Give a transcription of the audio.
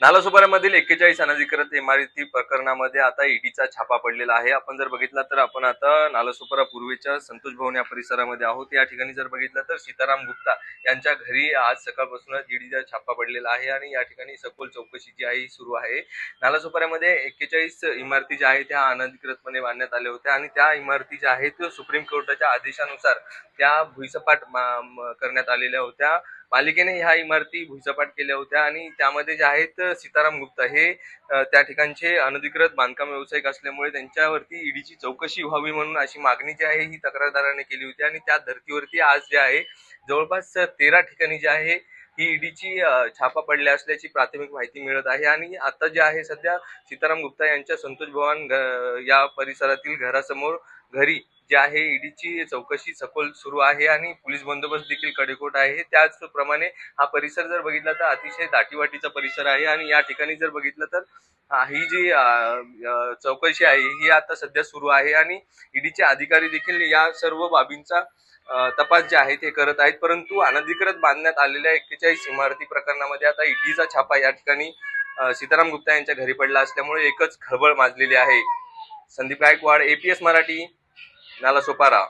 नालासोपाऱ्यामधील एक्केचाळीस अनधिकृत इमारती प्रकरणामध्ये आता ईडीचा छापा पडलेला आहे. आपण जर बघितला तर आपण आता नालासोपारा पूर्वेच्या संतोष भवन या परिसरामध्ये आहोत. या ठिकाणी जर बघितलं तर सीताराम गुप्ता यांच्या घरी आज सकाळपासूनच ईडीचा छापा पडलेला आहे आणि या ठिकाणी सखोल चौकशी जी आहे ही सुरू आहे. नालासोपाऱ्यामध्ये एक्केचाळीस इमारती ज्या आहेत त्या अनधिकृतपणे बांधण्यात आल्या होत्या आणि त्या इमारती ज्या आहेत सुप्रीम कोर्टाच्या आदेशानुसार त्या भुईसपाट करण्यात आलेल्या होत्या. पालिकेने ह्या इमारती भुईसपाट केल्या होत्या आणि त्यामध्ये जे आहेत सीताराम गुप्ता हे त्या ठिकाणचे अनधिकृत बांधकाम व्यावसायिक असल्यामुळे त्यांच्यावरती ईडीची चौकशी व्हावी म्हणून अशी मागणी जी आहे ही तक्रारदाराने केली होती आणि त्या धर्तीवरती आज जे आहे जवळपास तेरा ठिकाणी जे आहे ही ईडीची छापा पडल्या असल्याची प्राथमिक माहिती मिळत आहे आणि आता जे आहे सध्या सीताराम गुप्ता यांच्या संतोष भवन या परिसरातील घरासमोर घरी जे आहे ईडीची चौकशी सखोल सुरू आहे आणि पोलीस बंदोबस्त देखील कडेकोट आहे. त्याचप्रमाणे हा परिसर जर बघितला तर अतिशय दाटीवाटीचा परिसर आहे आणि या ठिकाणी जर बघितलं तर ही जी चौकशी आहे ही आता सध्या सुरू आहे आणि ईडीचे अधिकारी देखील या सर्व बाबींचा तपास जे आहे ते करत आहेत. परंतु अनधिकृत बांधण्यात आलेल्या एक्केचाळीस इमारती प्रकरणामध्ये आता ईडीचा छापा या ठिकाणी सीताराम गुप्ता यांच्या घरी पडला असल्यामुळे एकच खळबळ माजलेली आहे. संदीप गायकवाड एपीएस मराठी. नालासोपारा